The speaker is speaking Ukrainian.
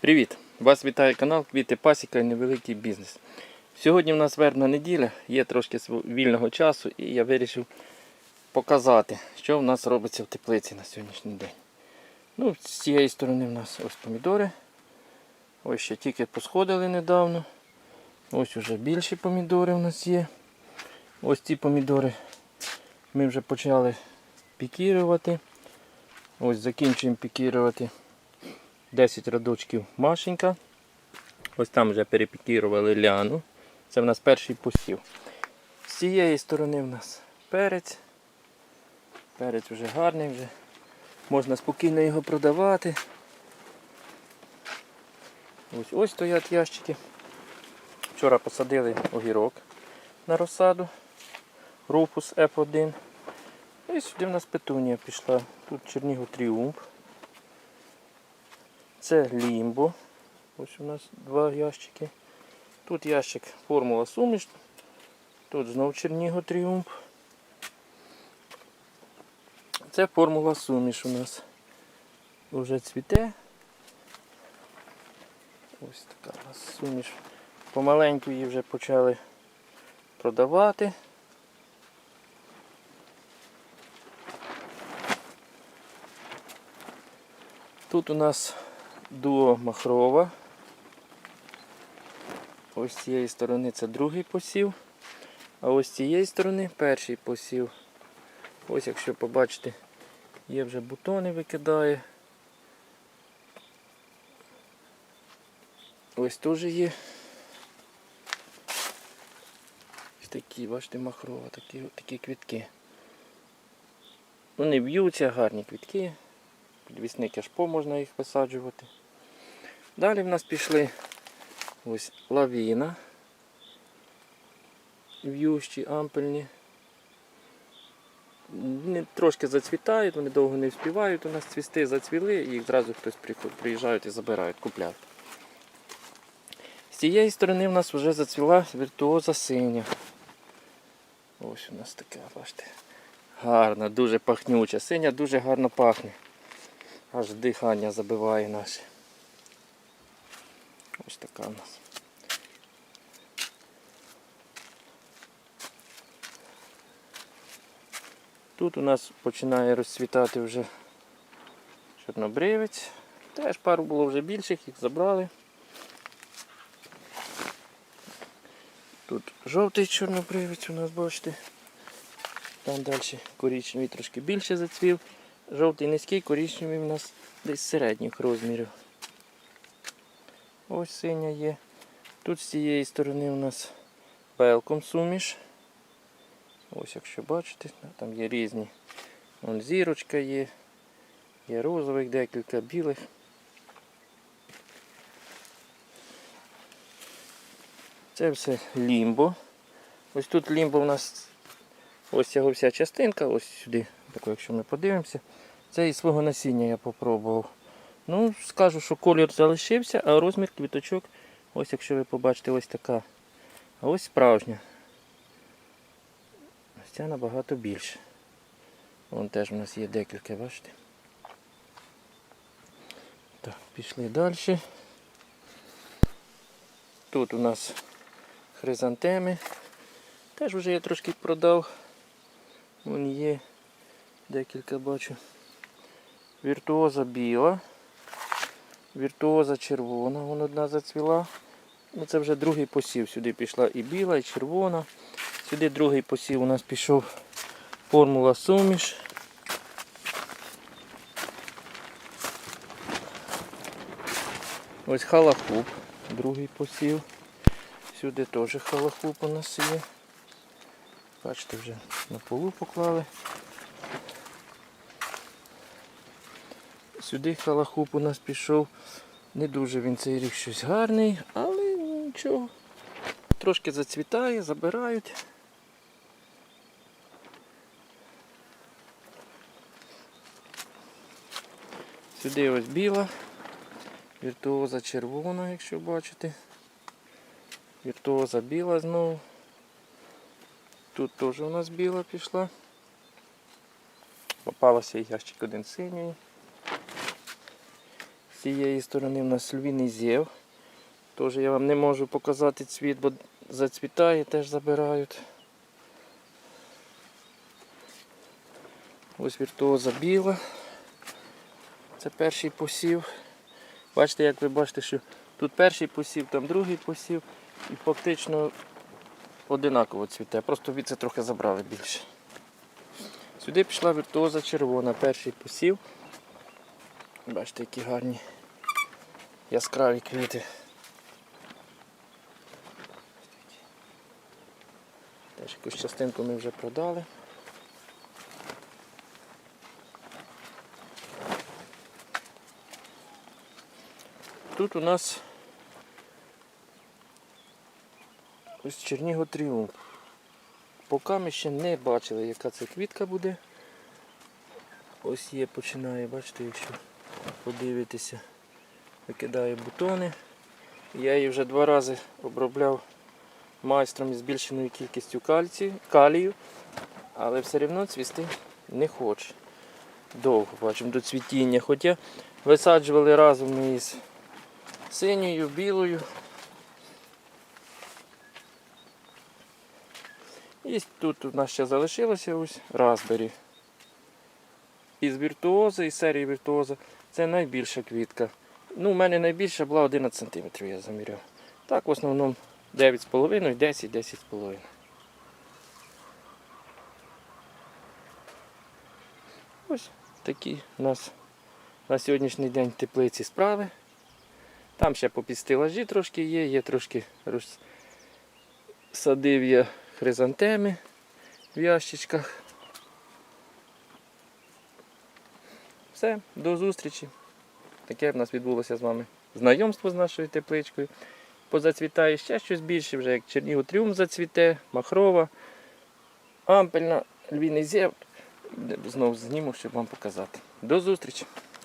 Привіт! Вас вітає канал Квіти Пасіка і невеликий бізнес. Сьогодні в нас вербна неділя, є трошки вільного часу і я вирішив показати, що в нас робиться в теплиці на сьогоднішній день. Ну, з цієї сторони в нас ось помідори. Ось ще тільки посходили недавно. Ось уже більші помідори в нас є. Ось ці помідори ми вже почали пікірувати. Ось закінчуємо пікірувати 10 радочків Машенька. Ось там вже перепікірували ляну. Це в нас перший посів. З цієї сторони в нас перець. Перець вже гарний, вже можна спокійно його продавати. Ось ось стоять ящики. Вчора посадили огірок на розсаду. Руфус F1. І сюди в нас петунія пішла. Тут Чернігов Тріумф. Це лімбо. Ось у нас два ящики. Тут ящик формула суміш. Тут знов Черніго Тріумф. Це формула суміш у нас. Уже цвіте. Ось така у нас суміш. Помаленьку її вже почали продавати. Тут у нас дуо махрова. Ось з цієї сторони це другий посів. А ось з цієї сторони перший посів. Ось якщо побачите, є вже бутони викидає. Ось теж є. Ось такі, бачите, махрова, такі, такі квітки. Вони б'ються, гарні квітки. Підвісник аж по можна їх висаджувати. Далі в нас пішли ось лавіна. В'ющі, ампельні. Трошки зацвітають, вони довго не вспівають у нас цвісти, зацвіли, і їх зразу хтось приїжджають і забирають, купляють. З цієї сторони в нас вже зацвіла віртуоза синя. Ось у нас така, бачите. Гарна, дуже пахнюча. Синя дуже гарно пахне. Аж дихання забиває наше. Ось така у нас. Тут у нас починає розцвітати вже чорнобривець. Теж пару було вже більших, їх забрали. Тут жовтий чорнобривець у нас, бачите. Там далі коричневий трошки більше зацвів. Жовтий низький, коричневий у нас десь середніх розмірів. Ось синя є. Тут з цієї сторони у нас велком суміш. Ось якщо бачите, там є різні. Вон зірочка є, є розових, декілька білих. Це все лімбо. Ось тут лімбо у нас ось його вся частинка, ось сюди, тако, якщо ми подивимося. Це із свого насіння я попробував. Ну, скажу, що колір залишився, а розмір квіточок, ось якщо ви побачите, ось така. А ось справжня. Ось ця набагато більше. Вон теж у нас є декілька, бачите. Так, пішли далі. Тут у нас хризантеми. Теж вже я трошки продав. Вон є декілька бачу. Віртуоза біла. Віртуоза червона, вон одна зацвіла. Ну, це вже другий посів. Сюди пішла і біла, і червона. Сюди другий посів у нас пішов формула суміш. Ось халахуп, другий посів. Сюди теж халахуп у нас є. Бачите, вже на полу поклали. Сюди халахуп у нас пішов. Не дуже він цей рік щось гарний, але нічого. Трошки зацвітає, забирають. Сюди ось біла, віртуоза червона, якщо бачите. Віртуоза біла знову. Тут теж у нас біла пішла. Попалося ящик один синій. З цієї сторони в нас львіний зєв. Теж я вам не можу показати цвіт, бо зацвітає, теж забирають. Ось віртуоза біла. Це перший посів. Бачите, як ви бачите, що тут перший посів, там другий посів. І фактично одинаково цвіте. Просто від це трохи забрали більше. Сюди пішла віртуоза червона, перший посів. Бачите, які гарні яскраві квіти. Теж якусь частинку ми вже продали. Тут у нас ось Черніго Тріумф. Поки ми ще не бачили, яка це квітка буде. Ось є, починає, бачите, якщо подивитися, викидає бутони. Я її вже два рази обробляв майстром із збільшеною кількістю кальцію, калію, але все одно цвісти не хоче. Довго бачимо до цвітіння. Хоча висаджували разом із синьою, білою. І тут у нас ще залишилося ось Raspberry. Із віртуоза, із серії віртуоза. Це найбільша квітка. Ну, у мене найбільша була 11 см, я заміряв. Так, в основному 9,5, 10, 10,5. Ось такі у нас на сьогоднішній день теплиці справи. Там ще по підстилажі трошки є, є трошки розсадив я хризантеми в ящичках. Все, до зустрічі. Таке в нас відбулося з вами знайомство з нашою тепличкою. Позацвітає ще щось більше, вже як Чернігу Тріумф зацвіте, Махрова, Ампельна, Львіний зєв. Знову зніму, щоб вам показати. До зустрічі!